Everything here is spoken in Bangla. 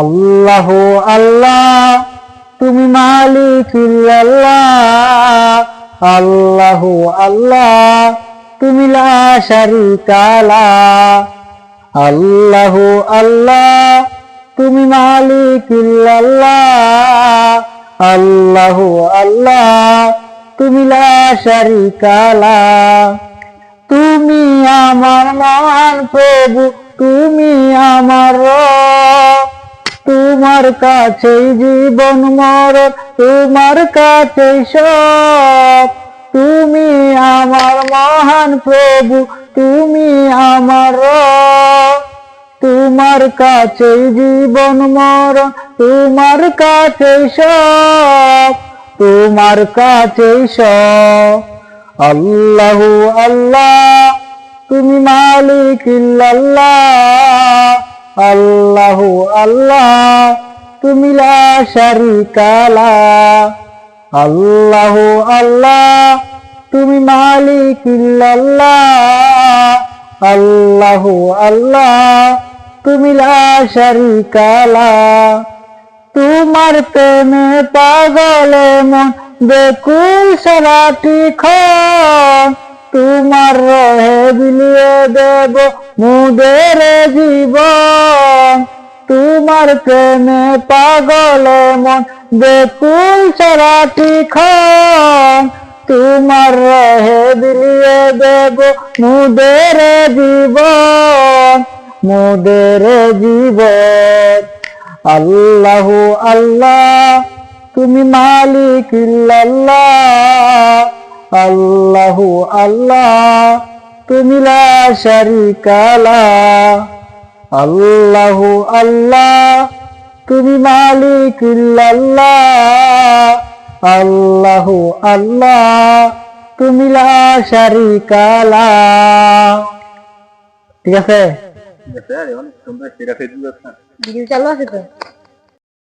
আল্লাহ আল্লাহ, তুমি মালিক আল্লাহ আল্লাহ, তুমি আল্লাহ আল্লাহ, তুমি মালিক আল্লাহ আল্লাহ, তুমি লা। তুমি আমার মহান প্রভু, তুমি আমার রব। তোমার কাছেই জীবন মরণ তোমার কাছেই সব। তুমি আমার মহান প্রভু, তুমি আমার। তোমার কাছেই জীবন মরণ তোমার কাছেই সব। তোমার কাছেই সব। আল্লাহ আল্লাহ, তুমি মালিক আল্লাহ আল্লাহ আল্লাহ, তুমি আল্লাহ আল্লাহ, তুমি মালিক আল্লাহ আল্লাহ, তুমি তোমার প্রেমে পাগলে মন বেকুল সারাটি খন তোমার রহে মুদের জীবন, তোমার প্রেমে পাগলে মন বেকুল সারাটি খন তোমার রহে বিলিয়ে দেব মুদের জীবন মুদের জীবন। আল্লাহ আল্লাহ, তুমি মালিক আল্লাহ আল্লাহ আল্লাহ তুমি লা শারিকা লা আল্লাহ আল্লাহ তুমি মালিক আল্লাহ আল্লাহ আল্লাহ তুমি লা ঠিক আছে? ঠিক আছে অনেক সুন্দর সেরা ফেসবুক আছে চালু আছে তো?